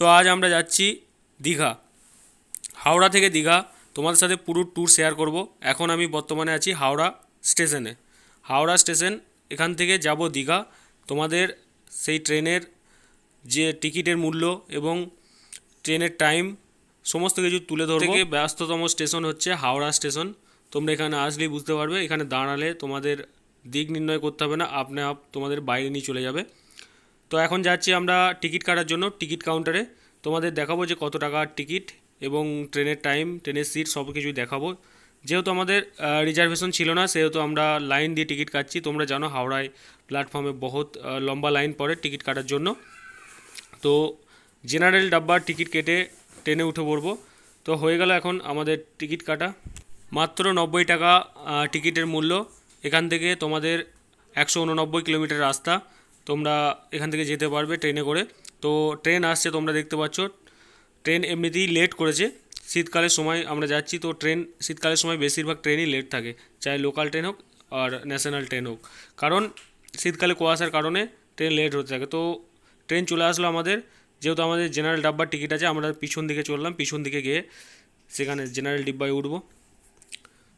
তো আজ আমরা যাচ্ছি দীঘা হাওড়া থেকে দীঘা। তোমাদের সাথে পুরো ট্যুর শেয়ার করব। এখন আমি বর্তমানে আছি হাওড়া স্টেশনে হাওড়া স্টেশন এখান থেকে যাব দীঘা। তোমাদের সেই ট্রেনের যে টিকিটের মূল্য এবং ট্রেনের টাইম সমস্ত কিছু তুলে ধরবো। থেকে ব্যস্ততম স্টেশন হচ্ছে হাওড়া স্টেশন তোমরা এখানে আসলেই বুঝতে পারবে এখানে দাঁড়ালে তোমাদের দিক নির্ণয় করতে হবে না আপনি আপ তোমাদের বাইরে নিয়ে চলে যাবে। তো এখন যাচ্ছি আমরা টিকিট কাটার জন্য, টিকিট কাউন্টারে। তোমাদের দেখাবো যে কত টাকার টিকিট এবং ট্রেনের টাইম, ট্রেনের সিট সব কিছুই দেখাবো। যেহেতু আমাদের রিজার্ভেশন ছিল না, সেহেতু আমরা লাইন দিয়ে টিকিট কাটছি। তোমরা জানো হাওড়ায় প্ল্যাটফর্মে বহুত লম্বা লাইন পড়ে টিকিট কাটার জন্য। তো জেনারেল ডাব্বার টিকিট কেটে ট্রেনে উঠে পড়ব। তো হয়ে গেল এখন আমাদের টিকিট কাটা। মাত্র নব্বই টাকা টিকিটের মূল্য। এখান থেকে তোমাদের একশো উননব্বই কিলোমিটার রাস্তা। তোমরা এখান থেকে যেতে পারবে ট্রেনে করে। তো ট্রেন আসছে, তোমরা দেখতে পাচ্ছ। ট্রেন এমনিতেই লেট করেছে। শীতকালের সময় আমরা যাচ্ছি, তো ট্রেন, শীতকালের সময় বেশিরভাগ ট্রেনই লেট থাকে। চাই লোকাল ট্রেন হোক আর ন্যাশনাল ট্রেন হোক। কারণ শীতকালে কুয়াশার কারণে ট্রেন লেট হতে থাকে। তো ট্রেন চলে আসলো আমাদের। যেহেতু আমাদের জেনারেল ডাব্বার টিকিট আছে, আমরা পিছন দিকে চললাম। পিছন দিকে গিয়ে সেখানে জেনারেল ডিব্বায় উঠবো।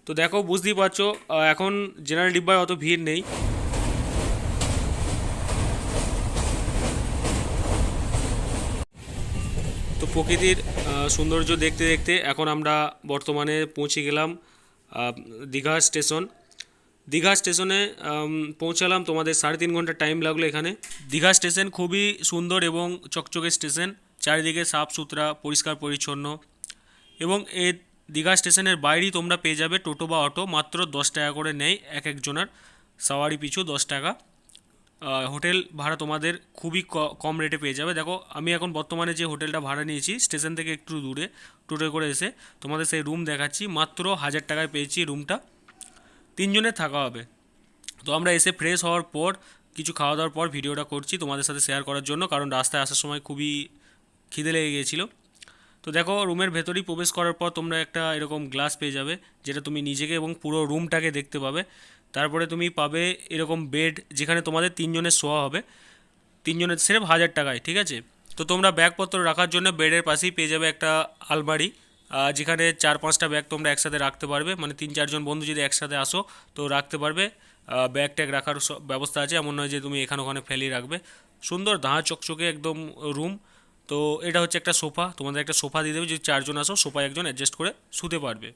তো দেখো, বুঝতেই পারছ এখন জেনারেল ডিব্বায় অত ভিড় নেই। প্রকৃতির সৌন্দর্য দেখতে দেখতে এখন আমরা বর্তমানে পৌঁছে গেলাম দীঘা স্টেশন। দীঘা স্টেশনে পৌঁছালাম, তোমাদের সাড়ে তিন ঘণ্টা টাইম লাগল এখানে। দীঘা স্টেশন খুবই সুন্দর এবং চকচকে স্টেশন, চারিদিকে সাফ সুতরা, পরিষ্কার পরিচ্ছন্ন। এবং এই দীঘা স্টেশনের বাইরেই তোমরা পেয়ে যাবে টোটো বা অটো, মাত্র দশ টাকা করে নেয় এক একজনের। সাওয়ারি পিছু দশ টাকা। হোটেল ভাড়া তোমাদের খুবই কম রেটে পেয়ে যাবে। দেখো, আমি এখন বর্তমানে যে হোটেলটা ভাড়া নিয়েছি, স্টেশন থেকে একটু দূরে টুরে করে এসে তোমাদের সেই রুম দেখাচ্ছি। মাত্র হাজার টাকায় পেয়েছি রুমটা তিনজনের থাকা হবে। তো আমরা এসে ফ্রেশ হওয়ার পর, কিছু খাওয়া দাওয়ার পর ভিডিওটা করছি তোমাদের সাথে শেয়ার করার জন্য, কারণ রাস্তায় আসার সময় খুবই খিদে লেগে গিয়েছিল তো দেখো রুমের ভেতরেই প্রবেশ করার পর তোমরা একটা এরকম গ্লাস পেয়ে যাবে, যেটা তুমি নিজেকে এবং পুরো রুমটাকে দেখতে পাবে। তারপরে তুমি পাবে এরকম বেড যেখানে তোমাদের তিনজনের শোয়া হবে। তিনজনের সেরেফ হাজার টাকায়, ঠিক আছে? তো তোমরা ব্যাগপত্র রাখার জন্য বেডের পাশেই পেয়ে যাবে একটা আলমারি যেখানে চার পাঁচটা ব্যাগ তোমরা একসাথে রাখতে পারবে। মানে তিন চারজন বন্ধু যদি একসাথে আসো, তো রাখতে পারবে। ব্যাগ ট্যাগ রাখার ব্যবস্থা আছে। এমন নয় যে তুমি এখানে ওখানে ফেলেই রাখবে। সুন্দর দাঁ চকচকে একদম রুম তো এটা হচ্ছে একটা সোফা। তোমাদের একটা সোফা দিয়ে দেবে। যদি চারজন আসো, সোফায় একজন অ্যাডজাস্ট করে শুতে পারবে।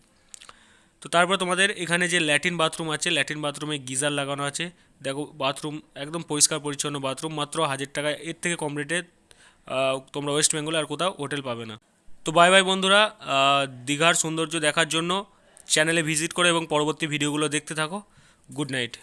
তো তারপর তোমাদের এখানে যে ল্যাটিন বাথরুম আছে ল্যাটিন বাথরুমে গিজার লাগানো আছে। দেখো বাথরুম একদম পরিষ্কার, পরিচ্ছন্ন বাথরুম মাত্র হাজার টাকা, এর থেকে কম রেটে তোমরা ওয়েস্ট বেঙ্গলে আর কোথাও হোটেল পাবে না। তো বাই বাই বন্ধুরা দীঘার সৌন্দর্য দেখার জন্য চ্যানেলে ভিজিট করো এবং পরবর্তী ভিডিওগুলো দেখতে থাকো। Good night